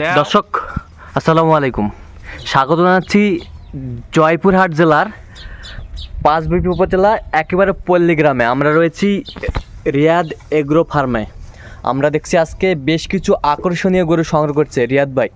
দর্শক, আসসালামু আলাইকুম। স্বাগত জানাচ্ছি জয়পুরহাট জেলার পাঁচবিপি উপজেলা, একেবারে পল্লী গ্রামে। আমরা রয়েছি রিয়াদ এগ্রো ফার্মে। আমরা দেখছি আজকে বেশ কিছু আকর্ষণীয় গরু সংগ্রহ করছে রিয়াদ ভাই।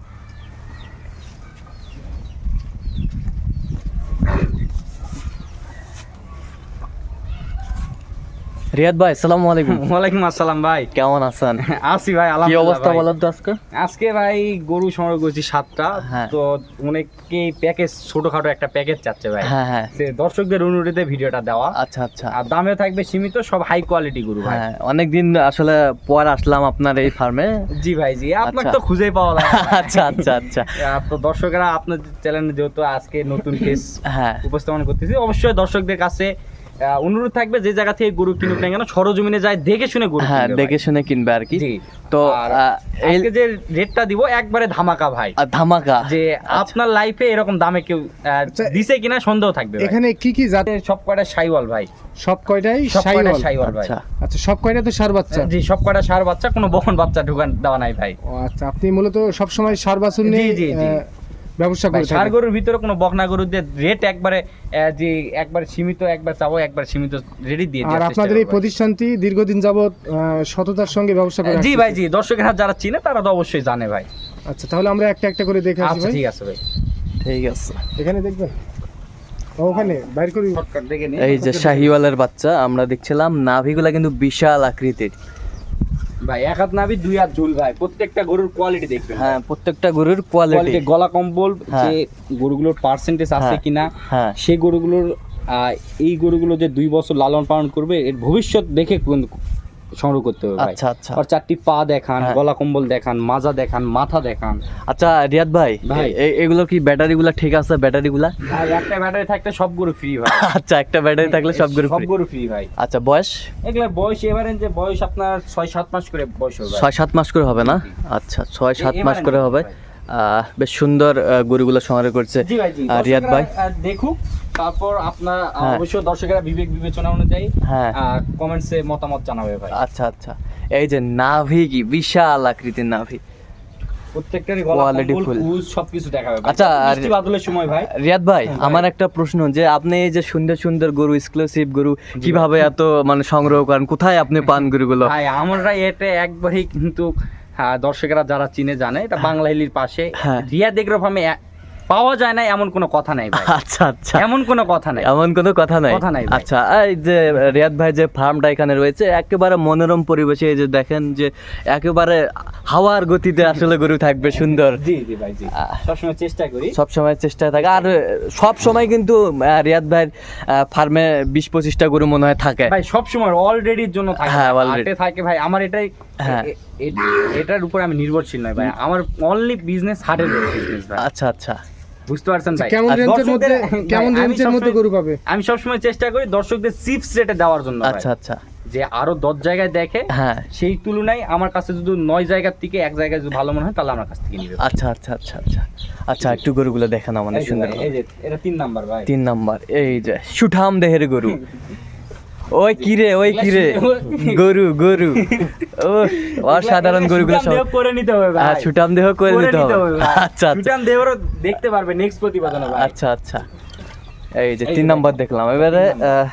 রিয়াদ ভাই আসসালামু আলাইকুম। ওয়ালাইকুম আসসালাম ভাই। কেমন আছেন? আসি ভাই কি অবস্থা বলেন তো আজকে? আজকে ভাই গরু সংগ্রহ করছি সাতটা। হ্যাঁ। তো অনেকে প্যাকেজ ছোটখাটো একটা প্যাকেজ চাচ্ছে ভাই। হ্যাঁ হ্যাঁ। দর্শকদের অনুরোধে ভিডিওটা দেওয়া। আচ্ছা আচ্ছা। আর দামে থাকবে সীমিত সব হাই কোয়ালিটি গরু ভাই। হ্যাঁ অনেকদিন আসলে পর আসলাম আপনার এই ফার্মে। জি ভাই জি। আপনাকে আচ্ছা। তো খুঁজেই পাওয়া না। আচ্ছা আচ্ছা আচ্ছা। তো দর্শকেরা আপনার চ্যানেলে যেহেতু আজকে নতুন কেস হ্যাঁ। উপস্থাপন করতেছি অবশ্যই দর্শকদের কাছে অনুরোধ থাকবে যে জায়গা থেকে গরু কিনুক না কেন সরজমিনে যায় দেখে শুনে গরু হ্যাঁ দেখে শুনে কিনবে আর কি। তো আজকে যে রেটটা দিব একবারে ধামাকা ভাই। ধামাকা। যে আপনার লাইফে এরকম দামে কেউ আচ্ছা, দিছে কিনা সন্দেহ থাকবে এখানে কি কি জাতের সব কয়টা সাইওয়াল ভাই। সব কয়টাই সব সাইওয়াল? সাইওয়াল ভাই। আচ্ছা। আচ্ছা সব কয়টা তো সার বাচ্চা? জি সব কয়টা সার বাচ্চা কোনো বহন বাচ্চা ঢুকান দেওয়া নাই ভাই। ও আচ্ছা আপনি মূলত সব সময় সার বাছুর জি, নিয়ে জি, ব্যবসা করে ষাঁড় গরুর ভিতরে কোনো বকনা গরুদের রেট একবারে যে একবার সীমিত একবার চাবো একবার সীমিত রেডি দিয়ে আর আপনাদের এই প্রতিষ্ঠানটি দীর্ঘদিন যাবত সততার সঙ্গে ব্যবসা করে জি ভাই জি দর্শকেরা যারা চিনে তারা তো অবশ্যই জানে ভাই। আচ্ছা তাহলে আমরা একটা একটা করে দেখে আসি আচ্ছা ভাই। ঠিক আছে ভাই। ঠিক আছে। এখানে দেখবেন। ওখানে বাইর করি। শর্টকাট দেখে নিন এই যে শাহিওয়ালের বাচ্চা আমরা দেখছিলাম নাভিগুলা কিন্তু বিশাল আকৃতির। ভাই এক হাত নাবি দুই হাত ঝুল ভাই প্রত্যেকটা গরুর কোয়ালিটি দেখবেন হ্যাঁ প্রত্যেকটা গরুর কোয়ালিটি গলা কম্বল হ্যাঁ। যে গরুগুলোর পার্সেন্টেজ আছে হ্যাঁ। কিনা হ্যাঁ সেই গরুগুলোর এই গরুগুলো যে দুই বছর লালন পালন করবে এর ভবিষ্যৎ দেখে কিন্তু সংগ্রহ করতে হবে আচ্ছা আচ্ছা। আর চারটি পা দেখান হ্যাঁ। গলা কম্বল দেখান মাজা দেখান মাথা দেখান। আচ্ছা রিয়াদ ভাই ভাই। এগুলো কি ব্যাটারিগুলা ঠিক আছে ব্যাটারিগুলা? আর একটা ব্যাটারি থাকলে সব গরু ফ্রি ভাই। আচ্ছা একটা ব্যাটারি থাকলে সব গরু সব গরু ফ্রি ভাই। আচ্ছা বয়স? এগুলোর বয়স এবারে যে বয়স আপনার ছয় সাত মাস করে বয়স হবে ভাই। ছয় সাত মাস করে হবে না? আচ্ছা ছয় সাত এ- মাস করে হবে। ভাই। বেশ সুন্দর গরুগুলো সংগ্রহ করছে রিয়াদ ভাই। দেখুক তারপর আপনার হ্যাঁ। অবশ্যই দর্শকেরা বিবেক বিবেচনা অনুযায়ী হ্যাঁ। কমেন্টসে মতামত জানাবে ভাই। আচ্ছা আচ্ছা। এই যে নাভি কি? বিশাল আকৃতির নাভি। প্রত্যেকটারই সবকিছু দেখাবে আচ্ছা, বাদলের সময় ভাই। রিয়াদ ভাই হ্যাঁ, আমার একটা প্রশ্ন যে আপনি এই যে সুন্দর সুন্দর গরু এক্সক্লুসিভ গরু কীভাবে এত মানে সংগ্রহ করেন? কোথায় আপনি পান গরুগুলো? ভাই আমরা এটা একবারই কিন্তু দর্শকেরা যারা চিনে জানে এটা বাংলা হিলির পাশে হ্যাঁ। রিয়া দেখরো ফার্মে পাওয়া যায় না এমন কোনো কথা নাই ভাই। আচ্ছা আচ্ছা। এমন কোনো কথা নাই। এমন কোনো কথা নাই। কথা নাই। আচ্ছা এই যে রিয়াদ ভাই যে ফার্মটা এখানে রয়েছে একেবারে মনোরম পরিবেশে এই যে দেখেন যে একেবারে হাওয়ার গতিতে আসলে গরু থাকবে সুন্দর। জি জি ভাই জি। সবসময় চেষ্টা করি। সব সময় চেষ্টায় থাকে। আর সব সময় কিন্তু রিয়াদ ভাইয়ের ফার্মে বিশ পঁচিশটা গরু মনে হয় থাকে। ভাই সব সময় অলরেডির জন্য থাকে। হ্যাঁ, already। থাকে ভাই। আমার এটাই হ্যাঁ। এটার উপর আমি নির্ভরশীল নয় ভাই। আমার অনলি বিজনেস হাটের বিজনেস ভাই। আচ্ছা আচ্ছা। বুঝতে পারছেন ভাই? কেমন রেঞ্জের মধ্যে কেমন রেঞ্জের মধ্যে গরু পাবে? আমি সবসময় চেষ্টা করি দর্শকদের চিপস রেটে দেওয়ার জন্য আচ্ছা আচ্ছা। যে আরও দশ জায়গায় দেখে হ্যাঁ। সেই তুলনায় আমার কাছে যদি নয় জায়গার থেকে এক জায়গায় যদি ভালো মনে হয় তাহলে আমার কাছ থেকে নিবে। আচ্ছা আচ্ছা আচ্ছা আচ্ছা। আচ্ছা একটু গরুগুলো দেখেন আমাদের সুন্দর এই যে এটা তিন নাম্বার ভাই। তিন নাম্বার। এই যে সুঠাম দেহের গরু। ওই কিরে ওই কিরে গরু গরু। ও অসাধারণ গরুগুলো সব। করে নিতে হবে হ্যাঁ, ছুটাম দেহ করে নিতে হবে। আচ্ছা ছুটাম দেহরও দেখতে পারবে নেক্সট প্রতিবেদন আচ্ছা আচ্ছা। এই যে তিন নম্বর দেখলাম। এবারে আহ,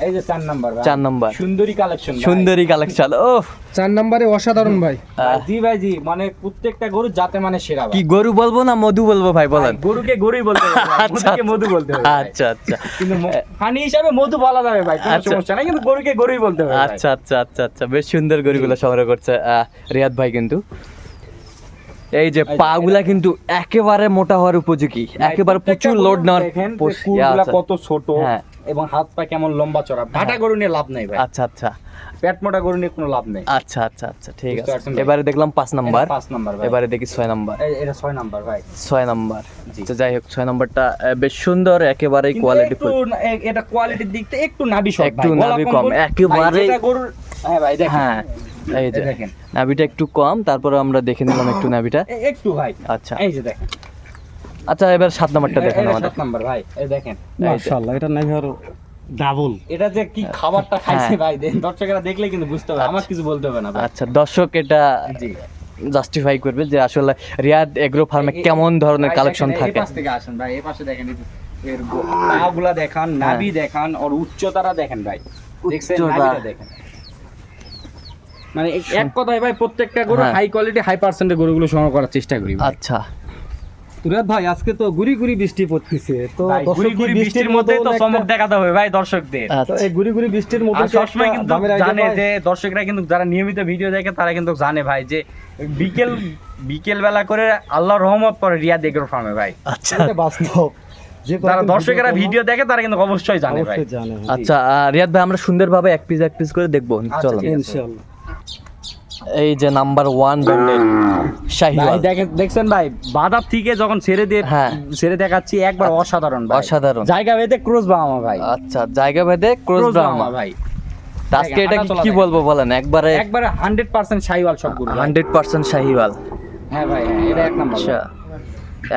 এই যে চার নাম্বার ভাই। চার নাম্বার। সুন্দরী কালেকশন সুন্দরী কালেকশন ও চার নম্বরে অসাধারণ ভাই। জি ভাই জি মানে প্রত্যেকটা গরু যাতে মানে সেরা কি গরু বলব না মধু বলব ভাই বলেন? গরুকে গরুই বলতে আচ্ছা, মধুকে মধু বলতে হবে আচ্ছা আচ্ছা। কিন্তু ম- হিসাবে মধু বলা যাবে ভাই কোনো আচ্ছা। সমস্যা নাই কিন্তু গরুকে গরুই বলতে হবে আচ্ছা আচ্ছা আচ্ছা আচ্ছা। বেশ সুন্দর গরুগুলো সংগ্রহ করছে আহ, রিয়াদ ভাই কিন্তু। এই যে পাগুলা কিন্তু একেবারে মোটা হওয়ার উপযোগী। একেবারে প্রচুর লোড নেওয়ার আছে। কত ছোট। হ্যাঁ। এবং হাত পা কেমন লম্বা চড়া। ভাটা গরু নিয়ে লাভ নাই ভাই। আচ্ছা আচ্ছা। পেট মোটা গরু নিয়ে কোনো লাভ নেই। আচ্ছা আচ্ছা আচ্ছা ঠিক আছে। এবারে দেখলাম পাঁচ নাম্বার। পাঁচ নাম্বার এবারে দেখি ছয় নাম্বার। এটা ছয় নাম্বার ভাই। ছয় নাম্বার। আচ্ছা যাই হোক ছয় নাম্বারটা বেশ সুন্দর একেবারে কোয়ালিটি একটু এটা কোয়ালিটির দিক থেকে একটু নাভি শর্ট একটু নাভি কম, একেবারে- গরুর হ্যাঁ ভাই দেখেন। হ্যাঁ এই যে দেখেন। নাভিটা একটু কম তারপরে আমরা দেখে নিলাম একটু নাভিটা। একটু ভাই। আচ্ছা। এই যে দেখেন। আচ্ছা এবার সাত নাম্বারটা দেখেন আমাদের। সাত নাম্বার ভাই এই দেখেন। মাশাআল্লাহ এটা নাকি আরও ডাবল এটা যে কি খাবারটা খাইছে হ্যাঁ। ভাই দে- দর্শকেরা দেখলে কিন্তু বুঝতে হবে আমার কিছু বলতে হবে না আচ্ছা দর্শক এটা জি। জাস্টিফাই করবে যে আসলে রিয়াদ এগ্রো ফার্মে কেমন ধরনের কালেকশন দেখেন, এই পাশ থেকে আসেন ভাই এই পাশে দেখেন এর পাগুলা দেখান নাভি দেখান আর উচ্চতারা দেখেন ভাই। দেখছেন। নাভিটা দেখেন। মানে এক- কথায় ভাই প্রত্যেকটা গরু হ্যাঁ। হাই কোয়ালিটি হাই পার্সেন্টের গরুগুলো সংগ্রহ করার চেষ্টা করি আচ্ছা। তুরাত ভাই আজকে তো গুড়ি গুড়ি বৃষ্টি পড়তেছে। তো গুড়ি গুড়ি বৃষ্টির মধ্যে তো চমক দেখাতে হবে ভাই দর্শকদের। তো আচ্ছা এই গুড়ি গুড়ি বৃষ্টির মধ্যে সবসময় কিন্তু জানে যে দর্শকরা কিন্তু যারা নিয়মিত ভিডিও দেখে তারা কিন্তু জানে ভাই যে বিকেল বিকেল বেলা করে আল্লাহ রহমত করে রিয়াদ এগ্রো ফার্মে ভাই। আচ্ছা। বাস্তব। যারা দর্শকেরা ভিডিও দেখে তারা কিন্তু অবশ্যই জানে ভাই। হ্যাঁ। আচ্ছা রিয়াদ ভাই আমরা সুন্দরভাবে এক পিস এক পিস করে দেখব চলো ইনশাআল্লাহ। এই যে নাম্বার ওয়ান ব্র্যান্ডের শাহিওয়াল। দেখেন দেখছেন ভাই বাদার থেকে যখন ছেড়ে দিয়ে হ্যাঁ। ছেড়ে দেখাচ্ছি একবার অসাধারণ ভাই। অসাধারণ। জায়গা ভেদে ক্রোজ বামা ভাই। আচ্ছা জায়গা ভেদে ক্রস বামা ভাই। আজকে এটা কি-। বলব বলেন? একবারে একবারে হান্ড্রেড পার্সেন্ট শাহিওয়াল সব গরু হান্ড্রেড পার্সেন্ট শাহিওয়াল। হ্যাঁ ভাই হ্যাঁ, এটা এক নাম্বার। আচ্ছা।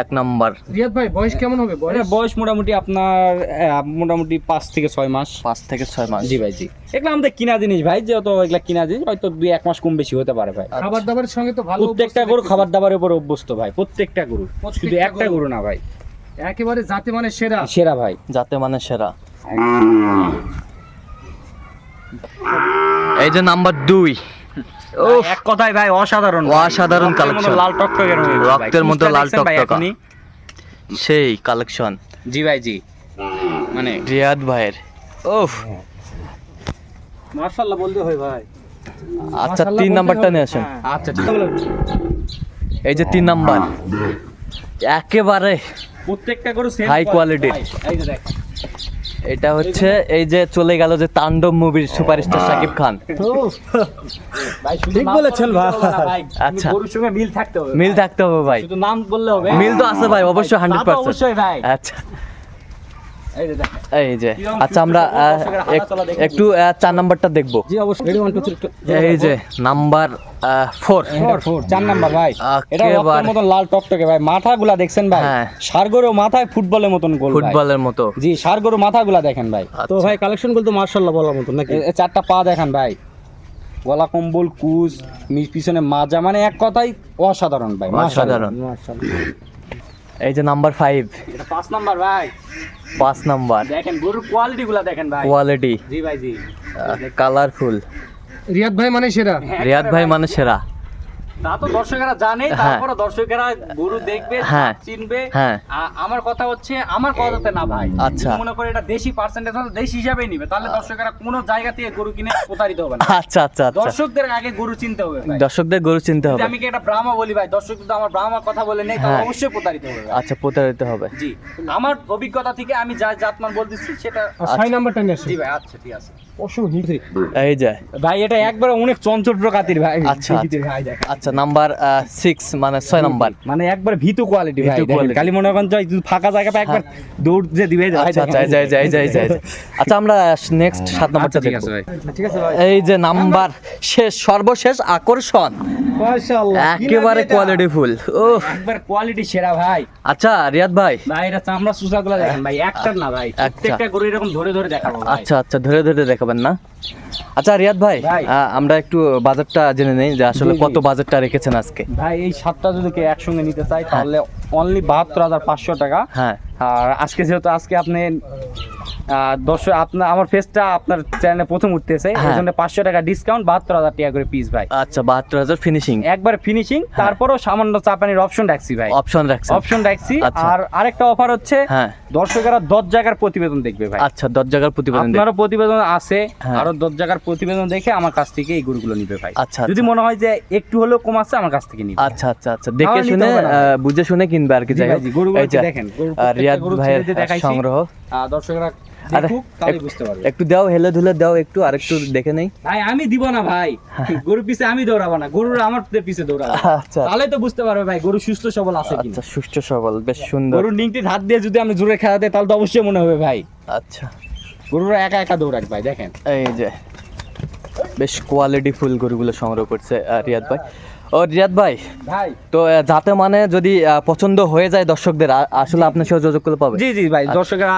এক নাম্বার। রিয়াদ ভাই বয়স কেমন হবে? বয়স? বয়স মোটামুটি আপনার মোটামুটি পাঁচ থেকে ছয় মাস। পাঁচ থেকে ছয় মাস। জি ভাই জি। এগুলো আমাদের কিনা জিনিস ভাই যেহেতু এগুলা কিনা জিনিস হয়তো দুই এক মাস কম বেশি হতে পারে ভাই। খাবার দাবারের সঙ্গে তো ভালো প্রত্যেকটা গরু খাবার দাবারের উপর অভ্যস্ত ভাই প্রত্যেকটা গরু। শুধু একটা গরু। না ভাই। একেবারে জাতে মানে সেরা। সেরা ভাই। যাতে মানে সেরা। এই যে নাম্বার দুই। এক কথায় ভাই অসাধারণ অসাধারণ collection। লাল টকটকে রঙের রক্তের কুচটা লাল টকটকা। সেই কালেকশন জি ভাই জি। মানে রিয়াদ ভাইয়ের। ওফ মাশাআল্লাহ বলতে হয় ভাই। আচ্ছা তিন নাম্বারটা নিয়ে আসেন। আচ্ছা এই যে তিন নাম্বার। একেবারে প্রত্যেকটা গরু সেম High এটা হচ্ছে এই যে চলে গেল যে তাণ্ডব মুভির সুপারস্টার সাকিব খান। ঠিক বলেছেন ভাই। আচ্ছা। গরুর সঙ্গে মিল থাকতে হবে মিল থাকতে হবে ভাই। শুধু নাম বললে হবে। মিল তো আছে ভাই অবশ্যই হান্ড্রেড তা তো পার্সেন্ট অবশ্যই ভাই। আচ্ছা। এই যে আচ্ছা আমরা একটু চার নাম্বারটা দেখব। এই যে নাম্বার ফোর ফোর ফোর চার নাম্বার ভাই। এটা মতন লাল টকটকে ভাই। মাথাগুলা দেখছেন ভাই? হ্যাঁ। মাথায় ফুটবলের মতন গোল ফুটবলের মতো। জি সারগরু মাথাগুলা দেখেন ভাই। তো আচ্ছা। ভাই কালেকশন বলতে মাশাআল্লাহ বলার মতো নাকি? এ- এ চারটা পা দেখেন ভাই। গলা কম্বল কুচ পিছনে মাজা মানে এক কথাই অসাধারণ ভাই। অসাধারণ। এই যে নাম্বার ফাইভ এটা পাঁচ নাম্বার ভাই। পাঁচ নাম্বার দেখেন গরুর কোয়ালিটি গুলা দেখেন ভাই। কোয়ালিটি জি ভাই জি। কালারফুল রিয়াদ ভাই মানে সেরা? রিয়াদ ভাই। মানে সেরা। তা তো দর্শকেরা জানে হ্যাঁ। তারপরে দর্শকেরা গরু দেখবে হ্যাঁ। চিনবে। হ্যাঁ। আমার কথা হচ্ছে আমার কথাতে না ভাই। আচ্ছা। মনে করে এটা দেশি পার্সেন্টেজ দেশি হিসাবেই নিবে। তাহলে দর্শকেরা কোনো জায়গা থেকে গরু কিনে প্রতারিত হবে না। আচ্ছা আচ্ছা আচ্ছা। দর্শকদের আগে গরু চিনতে হবে দর্শকদের গরু চিনতে হবে। আমি কি একটা ব্রাহ্মা বলি ভাই দর্শক যদি আমার ব্রাহ্মা কথা বলে নেই তাহলে। অবশ্যই প্রতারিত হবে আচ্ছা প্রতারিত হবে। জি। আমার অভিজ্ঞতা থেকে আমি যা জাতমান বলতেছি সেটা ছয় নাম্বারটা নিয়ে জি ভাই আচ্ছা ঠিক আছে। এই যে। ভাই এটা একবারে অনেক চঞ্চল প্রকাতির ভাই। আচ্ছা, ভাই দেখেন। আচ্ছা নাম্বার সিক্স মানে ছয় নাম্বার মানে একবার ভীতু কোয়ালিটি ভাই। খালি মনে করেন যে যদি ফাঁকা জায়গা পায় একবার দৌড় যে দিবে আচ্ছা আচ্ছা। যাই যাই যাই যাই যাই আচ্ছা আমরা নেক্সট সাত নাম্বারটা আচ্ছা, ঠিক আছে ভাই। ঠিক আছে ভাই। এই যে নাম্বার শেষ সর্বশেষ আকর্ষণ। মাশাআল্লাহ একেবারে কোয়ালিটি ফুল ও একবার কোয়ালিটি সেরা ভাই। আচ্ছা রিয়াদ ভাই। ভাই এটা চামড়া সুসাগুলো দেখেন ভাই একটা না ভাই প্রত্যেকটা গরু এরকম ধরে ধরে দেখাবো আচ্ছা আচ্ছা ধরে ধরে দেখাবেন না? আচ্ছা রিয়াদ ভাই। আমরা একটু বাজেটটা জেনে নেই যে আসলে। কত বাজেটটা রেখেছেন আজকে। ভাই এই সাতটা যদি কেউ একসঙ্গে নিতে চাই তাহলে অনলি বাহাত্তর হাজার পাঁচশো টাকা। হ্যাঁ। আর আজকে যেহেতু আজকে আপনি দর্শক আপনার আমার ফেসটা আপনার চ্যানেলে প্রথম উঠতেছে এই হ্যাঁ। জন্য পাঁচশো টাকা ডিসকাউন্ট বাহাত্তর হাজার টাকা করে পিস ভাই। আচ্ছা বাহাত্তর হাজার ফিনিশিং একবার ফিনিশিং তারপরও সামান্য চাপানির অপশন রাখছি ভাই। অপশন রাখছেন। অপশন রাখছি। আচ্ছা। আর আরেকটা অফার হচ্ছে হ্যাঁ। দর্শকেরা দশ জায়গার প্রতিবেদন দেখবে ভাই। আচ্ছা দশ জায়গার প্রতিবেদন আপনারও প্রতিবেদন আছে হ্যাঁ। আরও দশ জায়গার প্রতিবেদন দেখে আমার কাছ থেকে এই গরুগুলো নিবে ভাই। আচ্ছা, যদি আচ্ছা। মনে হয় যে একটু হলেও কম আছে আমার কাছ থেকে নিবে। আচ্ছা আচ্ছা আচ্ছা। দেখে শুনে বুঝে শুনে কিনবে আর কি দেখেন, রিয়াদ ভাইয়ের। সংগ্রহ। দর্শকরা একটু দাও হেলে ধুলে দাও একটু আর একটু দেখে নেই ভাই আমি দিব না ভাই গরু পিছে আমি দৌড়াবো না গরুর আমার পিছে দৌড়াবো আচ্ছা তাহলে তো বুঝতে পারবে। ভাই গরু সুস্থ সবল আছে আচ্ছা সুষ্ঠু সবল বেশ সুন্দর গরুর হাত দিয়ে যদি আমি জোরে খেলা দেয় তাহলে তো অবশ্যই মনে হবে ভাই আচ্ছা গরুরা একা একা দৌড়াক ভাই দেখেন এই যে বেশ কোয়ালিটি ফুল গরুগুলো সংগ্রহ করছে রিয়াদ ভাই ও রিয়াদ ভাই ভাই। তো যাতে মানে যদি পছন্দ হয়ে যায় দর্শকদের আসলে আপনার সাথে যোগাযোগ করলে পাবে? জি জি ভাই দর্শকরা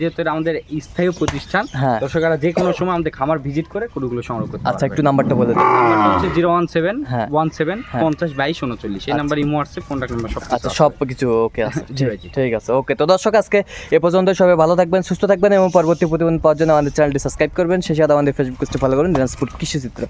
যেহেতু আমাদের স্থায়ী প্রতিষ্ঠান হ্যাঁ। দর্শকরা যে কোনো সময় আমাদের খামার ভিজিট করে গরুগুলো সংগ্রহ করতে আচ্ছা একটু নাম্বারটা বলে দিন। নাম্বারটা হচ্ছে জিরো ওয়ান সেভেন হ্যাঁ। ওয়ান সেভেন হ্যাঁ। পঞ্চাশ বাইশ উনচল্লিশ। এই number imo WhatsApp contact number সব আচ্ছা সব কিছু ওকে আছে। জি ভাই, ঠিক আছে ওকে তো দর্শক আজকে এ পর্যন্ত সবাই ভালো থাকবেন সুস্থ থাকবেন এবং পরবর্তী প্রতিবেদন পাওয়ার জন্য আমাদের চ্যানেলটি সাবস্ক্রাইব করবেন। সেই সাথে আমাদের ফেসবুক পেজটি ফলো করুন। দিনাজপুর কৃষি চিত্র